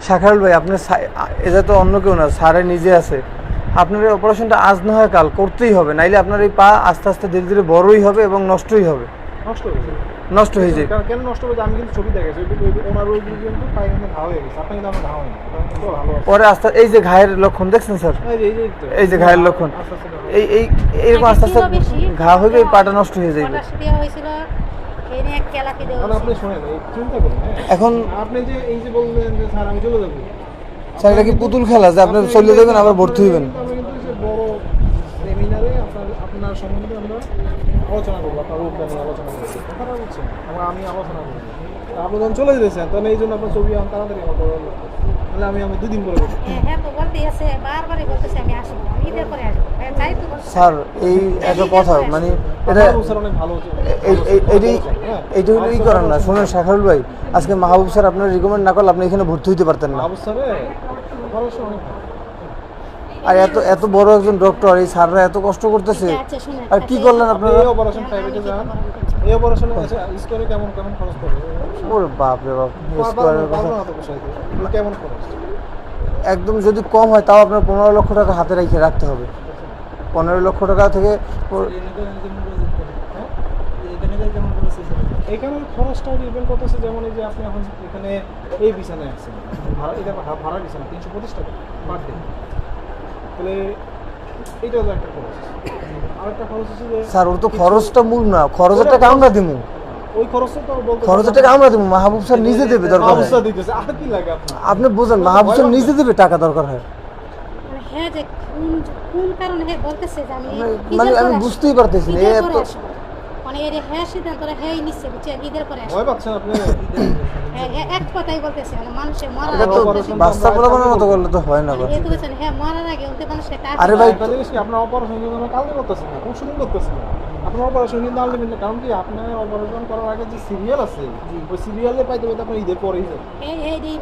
শাখারুল ভাই আপনার এটা তো অন্য কেউ না স্যারে নিজে আছে। আপনার এই অপারেশনটা আজ না হয় কাল করতেই হবে। নাইলে আপনার এই পা আস্তে আস্তে ধীরে ধীরে বড়ই হবে এবং নষ্টই হবে। নষ্ট হয়ে নষ্ট হয়ে যায় কেন- কেন নষ্ট হয়েছে আমি কিন্তু ছবি দেখেছি ওনার ওই কিন্তু পায়ে কিন্তু ঘা হয়ে গেছে। আপনার কিন্তু আমার ঘা হয়নি। পরে আস্তে এই যে ঘায়ের লক্ষণ দেখছেন স্যার? এই যে- এই যে তো। এই যে ঘায়ের লক্ষণ। আস্তে আস্তে ঘা হয়ে এই এই এরকম আস্তে আস্তে ঘা হয়ে গিয়ে পাটা নষ্ট হয়ে যাবে হ্যাঁ। এখন আপনি যে এই যে বললেন যে স্যার আমি চলে যাব। স্যার এটা কি পুতুল খেলা? যে আপনি চলে যাবেন আবার ভর্তি হইবেন। আমরা কিন্তু বড় সেমিনারে আপনার আপনার সম্বন্ধে আমরা আলোচনা করব আপনার নিয়ে আলোচনা করব। কথাটা বুঝছেন? আমরা আমি আলোচনা করব। তা আপনি যখন চলে যেতেছেন তাহলে এই জন্য আপনার ছবি তাড়াতাড়ি আমার করব তাহলে আমি আমি দুদিন পরে হ্যাঁ হ্যাঁ তো বলতে আছে বারবারই বলতেছে আমি আসব আমি ঈদের পরে আসব হ্যাঁ, যাই তো বলছে। স্যার এই একটা কথা মানে এটা হ্যাঁ। এইটা হলো ই করেন না শুনুন শাখারুল ভাই আজকে মাহবুব স্যার আপনার রিকমেন্ড না করলে আপনি এখানে ভর্তি হইতে পারতেন না। আর এত এত বড় একজন ডক্টর এই স্যাররা এত কষ্ট করতেছে। আচ্ছা আর কি করলেন আপনি আপনারা? এই অপারেশন প্রাইভেটে যান। এই অপারেশনে স্টোরে কেমন কেমন খরচ পড়বে ওরে বাপ রে বাপ কথা। কেমন খরচ? একদম যদি কম হয় তাও আপনার পনেরো লক্ষ টাকা হাতে রেখে রাখতে হবে। পনেরো লক্ষ টাকা থেকে এখানে খরচটা ডিপেন্ড করতেছে যেমন এই যে আপনি এখন এখানে এই বিছানায় আছেন ভাড়া এটা ভাড়া বিছানা তিনশো পঁচিশ টাকা পার ডে তাহলে এইটা হলো একটা খরচ। আরেকটা খরচ হচ্ছে যে স্যার ওর তো খরচটা মূল না খরচের টাকা আমরা দিব ওই খরচটা তো বলতে খরচের টাকা আমরা দিব মাহবুব স্যার নিজে দেবে দরকার হয়। দিতেছে আর কি লাগে আপনি বোঝেন মাহবুব স্যার নিজে দেবে টাকা দরকার হয়। হ্যাঁ যে কোন কোন কারণে হ্যাঁ বলতেছে যে আমি মানে আমি বুঝতেই পারতেছি না, ঈদের এই পরে এত- মানে এর হ্যাঁ সিদ্ধান্ত হ্যাঁ নিচ্ছে বুঝছেন? ঈদের পরে আসব। ভয় আপনি? হ্যাঁ হ্যাঁ এক কথাই বলতেছে মানে মানুষে মরার আগে বাচ্চা পোলাপানের মতো করলে তো হয় না মানে ভাই। এ তো বলছেন হ্যাঁ মরার আগে ওতে মানুষের টাকা আরে ভাই, আপনার অপারেশন কাল করতেছেন কালকে করতেছি না? আপনার অপারেশন কিন্তু আনলিমিটেড কারণ কি আপনার অপারেশন করার আগে যে সিরিয়াল আছে ওই সিরিয়ালে পাইতে পাইতে আপনার ঈদের পরেই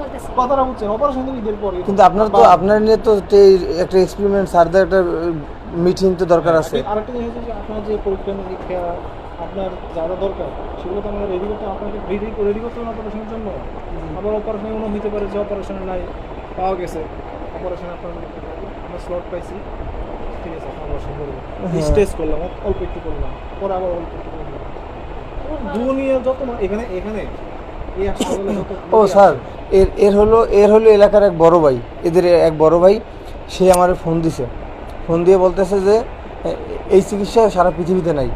বলতেছে। কথাটা বুঝছেন? অপারেশন কিন্তু ঈদের পরে কিন্তু আপনার তো আপনার নিয়ে তো একটা এক্সপেরিমেন্ট স্যারদের একটা মিটিং তো দরকার আছে। আরেকটা জিনিস হচ্ছে যে আপনার যে পরীক্ষা নিরীক্ষা আপনার যা যা দরকার সেগুলো তো আমরা রেডি করতে আপনাকে রেডি রেডি করতে হবে অপারেশনের জন্য। আবার অপারেশনে মনে হতে পারে যে অপারেশনে নাই পাওয়া গেছে। অপারেশন আপনার আমরা স্লট পাইছি। ঠিক আছে আপনার করব হ্যাঁ। স্টেজ করলাম অল্প- অল্প একটু করলাম পরে আবার অল্প একটু করলাম। দুনিয়া যত এখানে এখানে এই হাসপাতালে যত ও স্যার এর এর হলো এর হলো এলাকার এক বড় ভাই। এদের এক বড় ভাই সে আমার ফোন দিছে। ফোন দিয়ে বলতেছে যে এই চিকিৎসা সারা পৃথিবীতে নাই।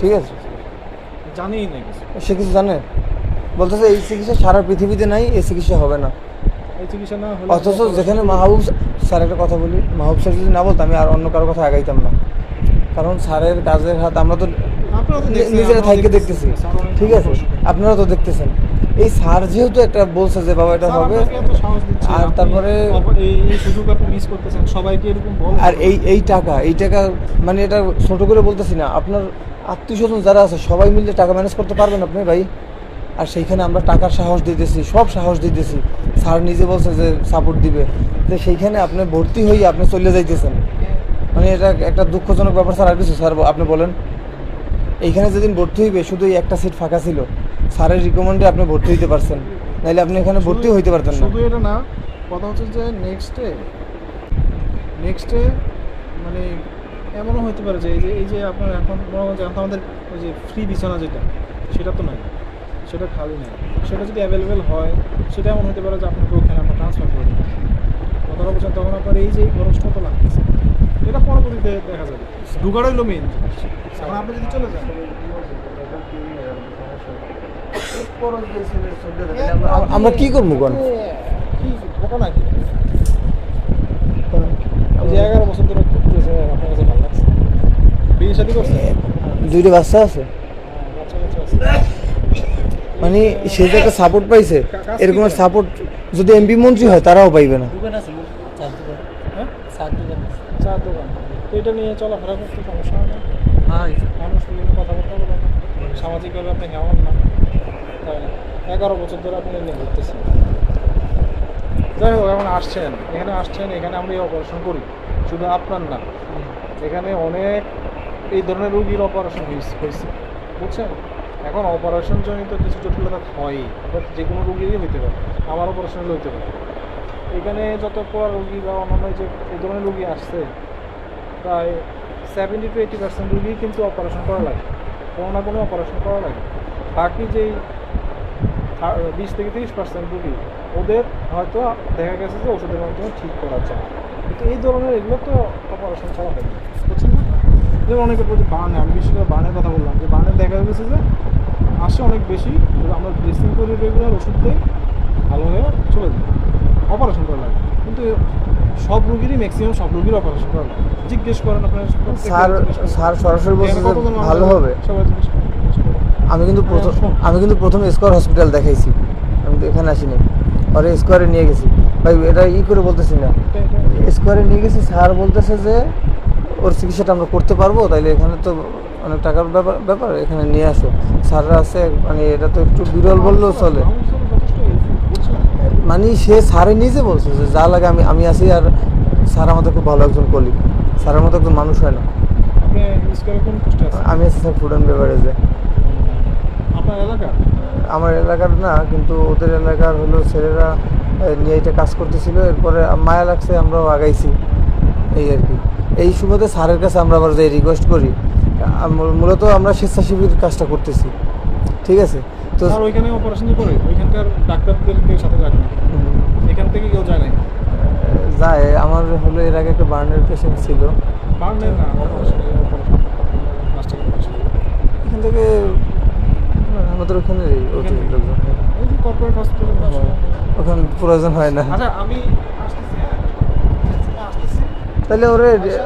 ঠিক আছে? জানিই না সে কিছু জানে? বলতেছে এই চিকিৎসা সারা পৃথিবীতে নাই এই চিকিৎসা হবে না। অথচ যেখানে মাহবুব স্যার একটা কথা বলি মাহবুব স্যার যদি না বলতো আমি আর অন্য কারও কথা আগাইতাম না। কারণ স্যারের কাজের হাত আমরা তো নিজেরা থাইকে দেখতেছি, ঠিক আছে? আপনারা তো দেখতেছেন। এই স্যার যেহেতু একটা বলছে যে বাবা এটা হবে আর তারপরে এই এই সুযোগ আপনি মিস করতেছেন। সবাইকে এরকম আর এই এই টাকা এই টাকা মানে এটা ছোট করে বলতেছি না। আপনার আত্মীয় স্বজন যারা আছে সবাই মিলে টাকা ম্যানেজ করতে পারবেন আপনি ভাই? আর সেইখানে আমরা টাকার সাহস দিতেছি সব সাহস দিতেছি। স্যার নিজে বলছে যে সাপোর্ট দিবে। তো সেইখানে আপনি ভর্তি হয়ে আপনি চলে যাইতেছেন। মানে এটা একটা দুঃখজনক ব্যাপার স্যার আর কিছু? স্যার আপনি বলেন। এইখানে যেদিন ভর্তি হইবে শুধু একটা সিট ফাঁকা ছিল। স্যারের রিকমেন্ডে আপনি ভর্তি হইতে পারছেন। নাইলে আপনি এখানে ভর্তি হইতে পারতেন না। শুধু এটা না কথা হচ্ছে যে নেক্সটে নেক্সটে মানে এমনও হতে পারে যে এই যে এই যে আপনার এখন আমাদের ওই যে ফ্রি বিছানা যেটা সেটা তো নাই। সেটা খালি নাই সেটা যদি অ্যাভেলেবেল হয় সেটা এমন হতে পারে যে আপনাকে ওখানে আমরা ট্রান্সফার করে দিই কথাটা বলছেন তখন আপনার এই যে এই খরচটা তো লাগতেছে। এটা পরবর্তীতে দেখা যাবে। ঢুকার হইল মেন এখন আপনি যদি চলে যান। আম- আমরা কি করব কোন কি ঢোকা নাকি? এই যে এগারো বছর ধরে ঘুরতেছে আপনার কাছে ভালো লাগছে? বিয়ে শাদি করছে দুইটা বাচ্চা আছে। হ্যাঁ, বাচ্চা আছে। মানে সে যে একটা সাপোর্ট পাইছে এরকম সাপোর্ট যদি এমপি মন্ত্রী হয় তারাও পাইবে না। হ্যাঁ? চার দোকান তো এটা নিয়ে চলাফেরা করতে সমস্যা হয় না? মানুষ বিভিন্ন কথাবার্তা বলে সামাজিকভাবে আপনি কেমন না? তাই না? এগারো বছর ধরে আপনি নিয়ে ঘুরতেছেন। যাই হোক এখন আসছেন। এখানে আসছেন এখানে আমরা এই অপারেশন করি। শুধু আপনার না। এখানে অনেক এই ধরনের রুগীর অপারেশন হয়েছে। বুঝছেন? এখন অপারেশন জনিত কিছু জটিলতা হয় এটা যে কোনো রোগীরই হইতে পারে, আমার অপারেশন হলে হইতে পারে। এখানে যত রোগী বা অন্যান্য যে এই ধরনের রুগী আসছে, প্রায় সেভেন্টি টু এইটি পার্সেন্ট রোগী কিন্তু অপারেশন করা লাগে, কোনো না কোনো অপারেশন করা লাগে। বাকি যেই বিশ থেকে তিরিশ পার্সেন্ট রোগী, ওদের হয়তো দেখা গেছে যে ওষুধের মাধ্যমে ঠিক করা যায়। কিন্তু এই ধরনের এগুলো তো অপারেশন ছাড়া হয় না। যেমন অনেকে বলছে বার্নে আমি বিশেষ করে বার্নের কথা বললাম যে বার্নে দেখা গেছে যে আসে অনেক বেশি আমরা ড্রেসিং করি রেগুলার ওষুধ দিই ভালো হয়ে চলে যায়। অপারেশন করা লাগে। কিন্তু সব রুগীরই ম্যাক্সিমাম সব রুগীর অপারেশন করা লাগে। জিজ্ঞেস করেন আপনার স্যার স্যার সরাসরি বলছে ভালো হবে। করেন। আমি কিন্তু প্রথম হ্যাঁ, আমি কিন্তু প্রথম স্কোয়ার হসপিটাল দেখাইছি। আমি তো এখানে আসিনি। পরে স্কোয়ারে নিয়ে গেছি। ভাই এটা ই করে বলতেছি না। স্কোয়ারে নিয়ে গেছি স্যার বলতেছে যে ওর চিকিৎসাটা আমরা করতে পারব তাইলে এখানে তো অনেক টাকার ব্যাপার ব্যাপার এখানে নিয়ে আসো। স্যাররা আছে মানে এটা তো একটু বিরল বললেও চলে? মানে সে স্যারে নিজে বলছে যে যা লাগে আমি আমি আছি আর স্যার আমাদের খুব ভালো একজন কলি স্যারের মতো একজন মানুষ হয় না। আমি আছি স্যার ফুড অ্যান্ড বেভারেজে আপনার এলাকা? আমার এলাকার না কিন্তু ওদের এলাকার হলো ছেলেরা নিয়ে এটা কাজ করতেছিল। এরপরে মায়া লাগছে আমরাও আগাইছি। এই আর কি। এই সুবাদে স্যারের কাছে আমরা আবার যে রিকোয়েস্ট করি। মূলত আমরা স্বেচ্ছাসেবীর কাজটা করতেছি। ঠিক আছে? তো ওইখানে অপারেশন করে ওইখানকার ডাক্তারদেরকে সাথে উম, এখান থেকে কেউ যায় নাই? যায় আমার হলো এর আগে একটা বার্নের পেশেন্ট ছিল। বার্নের না এখান থেকে আমাদের ওখানে ওখানে? প্রয়োজন হয় না। আচ্ছা আমি তাহলে ওরে আচ্ছা,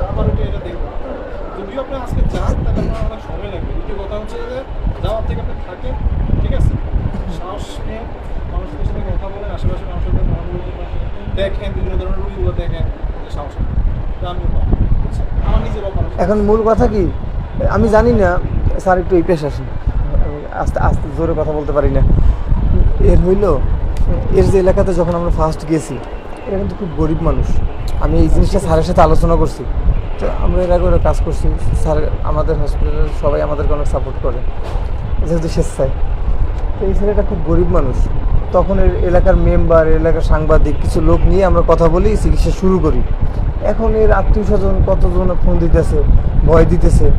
যদিও আপনি আজকে যান তাহলে আপনার অনেক সময় লাগবে। দ্বিতীয় কথা হচ্ছে যে যাওয়ার থেকে আপনি থাকেন ঠিক আছে? সাহস নিয়ে সাথে কথা বলেন আশেপাশে মানুষের সাথে দেখেন বিভিন্ন ধরনের রুগীগুলো দেখেন সাহস। তা বুঝছেন? আমার নিজের এখন মূল কথা কি? আমি জানি না স্যার একটু এই পেশ আসেন। আস্তে আস্তে জোরে কথা বলতে পারি না। এর হইল এর যে এলাকাতে যখন আমরা ফার্স্ট গেছি এরা কিন্তু খুব গরিব মানুষ। আমি এই জিনিসটা স্যারের সাথে আলোচনা করছি। তো আমরা এর আগে ওরা কাজ করছি। স্যার আমাদের হসপিটালের সবাই আমাদেরকে অনেক সাপোর্ট করে। যেহেতু স্বেচ্ছায়। তো এই ছেলেটা খুব গরিব মানুষ। তখন এর এলাকার মেম্বার এলাকার সাংবাদিক কিছু লোক নিয়ে আমরা কথা বলি চিকিৎসা শুরু করি। এখন এর আত্মীয় স্বজন কতজন ফোন দিতেছে ভয় দিতেছে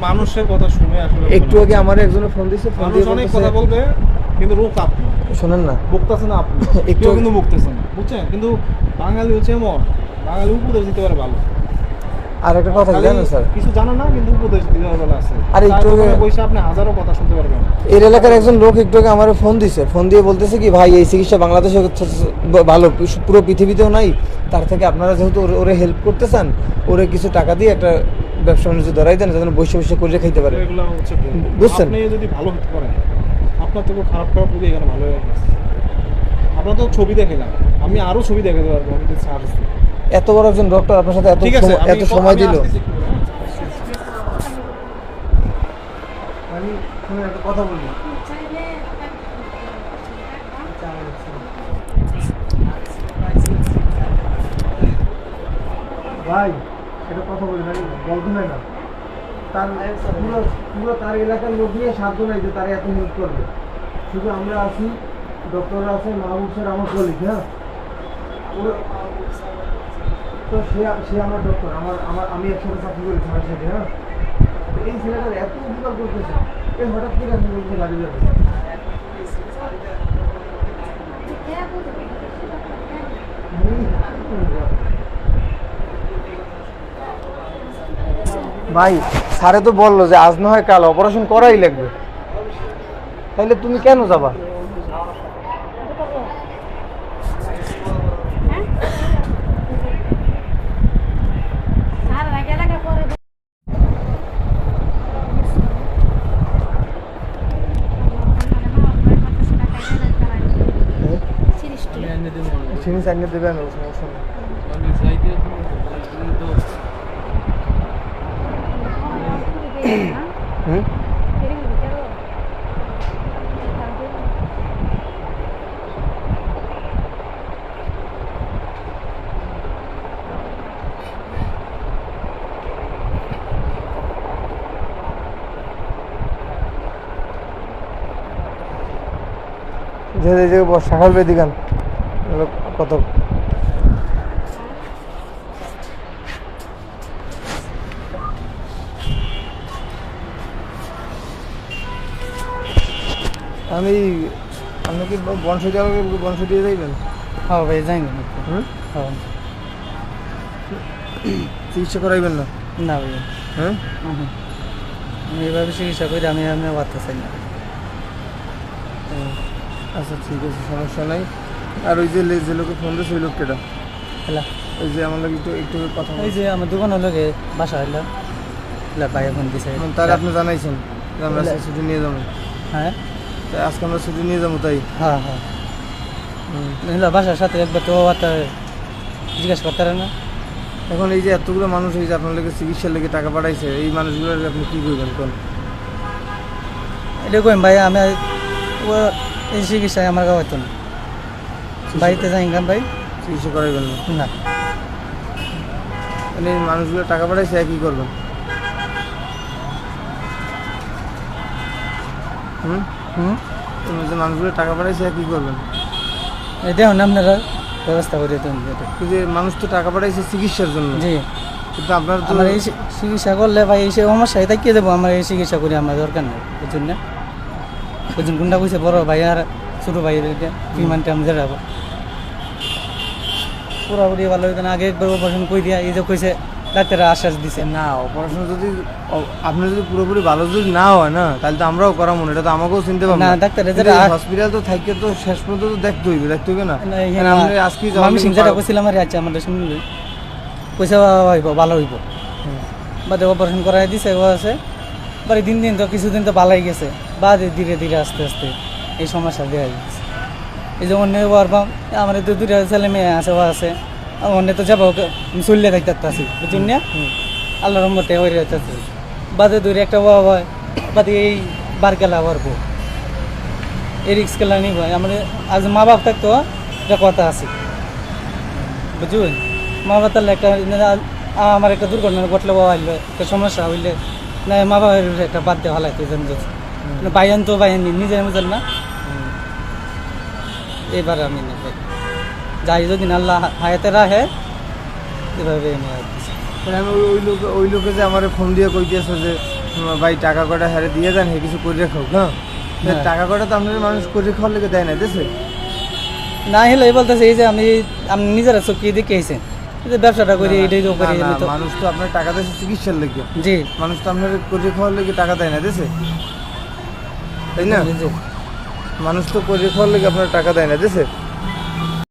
মানুষের কথা শুনে আসলে একটু আগে আমার একজনে ফোন দিছে ফোন দিয়ে অনেক কথা বলবে কিন্তু রোগ আপনি। শোনেন না। বকতেছে না আপনি। একটু- কিন্তু বকতেছে না। বুঝছেন? কিন্তু বাঙালি হচ্ছে এমন বাঙালি উপদেশ দিতে পারে ভালো। আর একটা কথা জানেন স্যার? কিছু জানে না কিন্তু উপদেশ দিতে পারে আছে। আর একটু বসে আপনি হাজারো কথা শুনতে পারবেন। এর এলাকার একজন লোক একটু আগে আমার ফোন দিছে। ফোন দিয়ে বলতেছে কি ভাই এই চিকিৎসা বাংলাদেশে ভালো পুরো পৃথিবীতেও নাই। তার থেকে আপনারা যেহেতু ওরে- হেল্প করতে চান ওরে কিছু টাকা দিয়ে একটা ব্যবসা বাণিজ্য ধরাই দেন যেন বসে বসে করে খাইতে পারে। বুঝছেন? আপনি যদি ভালো হতে পারেন আপনার থেকে খারাপ খারাপ এখানে ভালো হয়ে আপনার তো ছবি দেখে না। আমি আরও ছবি দেখাতে পারব আমি তো সার্চ এত বড় একজন ডক্টর আপনার সাথে এত এত সময় দিল। কথা বলব ভাই এটা কথা বলি ভাই বলতে হয় না। তার পুরো পুরো তার এলাকার লোক নিয়ে সাধ্য নাই যে তারা এত হেল্প করবে। শুধু আমরা আছি ডক্টররা আছে মাহবুব স্যার আমার কলিগ হ্যাঁ? তো সে সে আমার ডক্টর, আমার আমার, আমি একসাথে চাকরি করি সাথে হ্যাঁ? এই ছেলেটার এত উপকার করতেছে হঠাৎ করে বাড়ি যাবে। ভাই, স্যারে তো বলল যে আজ না হয় কাল অপারেশন করাই লাগবে। তাহলে তুমি কেন যাবা? সিনি সাইনে দেবে আমি সমস্যা নেই হুম যে বর্ষাকাল বেদিকান কত? আমি আপনি কি বনসটি বনসটি যাইবেন? হ্যাঁ ভাই যাই হ্যাঁ। চিকিৎসা করাইবেন না? না ভাই। হ্যাঁ। আমি এভাবে চিকিৎসা করি আমি আমি বাড়তে চাই না। আচ্ছা ঠিক আছে সমস্যা নাই। আর ওই যে যে লোকে ফোন দিয়েছে ওই লোকটা। হ্যালো। ওই যে আমার একটু একটু কথা এই যে আমার দোকানের লোকে বাসা হইল। হ্যালো ভাই এখন দিছে। বলছে। তার আপনি জানাইছেন আমরা ছুটি নিয়ে যাব। হ্যাঁ। তাই আজকে আমরা ছুটি নিয়ে যাব তাই? হ্যাঁ হ্যাঁ। হ্যালো বাসার সাথে একবার তো বার্তা জিজ্ঞাসা করতে না। এখন এই যে এতগুলো মানুষ এই যে আপনার লোকের চিকিৎসার লেগে টাকা পাঠাইছে এই মানুষগুলোর আপনি কি করবেন কোন? এটা কইম ভাই আমি ও এই চিকিৎসায় আমার গাওয়া না। বাড়িতে যাই গান ভাই? চিকিৎসা করাইবেন না না। মানে মানুষগুলো টাকা পাঠাইছে কি করবেন? হুম? হুম? মানুষগুলো টাকা পাঠাইছে কি করবেন? এই দেখুন আপনারা ব্যবস্থা করে দিন। এটা। যে মানুষ তো টাকা পাঠাইছে চিকিৎসার জন্য। জি। কিন্তু আপনার তো আমার এই চিকিৎসা করলে ভাই এই সমস্যায় তাকিয়ে দেবো। আমার এই চিকিৎসা করি আমার দরকার নেই। বুঝুন না বুঝুন কোনটা কইছে বড় ভাই আর ছোটো ভাই বিমানটা আমি যাব পুরোপুরি ভালো হইতো না। আগে একবার অপারেশন দিয়া এই যে কইছে ডাক্তাররা আশ্বাস দিছে। না অপারেশন যদি আপনি যদি পুরোপুরি ভালো যদি না হয় না তাহলে তো আমরাও করা মনে এটা তো আমাকেও চিনতে পারব না, ডাক্তারে যেটা- হসপিটাল তো তো শেষ পর্যন্ত তো দেখতে হইবে দেখতে হইবে না। আপনি আজকে মামি সিং যেটা কইছিলাম আর আচ্ছা আমাদের শুনলে পয়সা হইব ভালো হইব। বাদে অপারেশন করাই দিছে ও আছে। বাড়ি দিন দিন তো কিছুদিন তো ভালাই গেছে। বাদে ধীরে ধীরে আস্তে আস্তে এই সমস্যা দেখা যাচ্ছে এই যেমন নেওয়ার পাম আমার তো দুটা ছেলে মেয়ে আছে ও আছে। অন্য তো যাব চললে থাকতে আছি বুঝুন না? আল্লাহ রহমতে ওই রাখতেছে বাদে দূরে একটা বাবা হয় বাদে এই বার গেলা পারব এই রিক্স খেলা নিব আমাদের আজ মা বাপ থাকতো একটা কথা আছে। বুঝুন মা বাপ তাহলে একটা আমার একটা দুর্ঘটনা ঘটলে বাবা হইল একটা সমস্যা হইলে না মা বাবার একটা বাদ দেওয়া হলাই তুই জানি বাইয়ান তো বাইয়ান নিজের বুঝেন না। এবার আমি না যাই যদি আল্লাহ হায়াতে রাখে এভাবে আমি কিছু। মানে আমি ওই- লোক ওই লোকে যে আমার ফোন দিয়ে কইতেছে যে ভাই টাকা কটা হারে দিয়ে দেন হে কিছু করে রাখো হ্যাঁ। টাকা কটা তো আপনার মানুষ করে খাওয়ার লেগে দেয় না দেশে না হলে এই বলতেছে এই যে আমি আমি নিজেরা চোখে দেখে আইসেন এই যে ব্যবসাটা করি এটাই তো করি আমি মানুষ তো আপনার টাকা দেশে চিকিৎসার লেগে। জি। মানুষ তো আপনার করে খাওয়ার লেগে টাকা দেয় না দেশে তাই না। মানুষ তো খাওয়ার লেগে আপনার টাকা দেয় না দেশে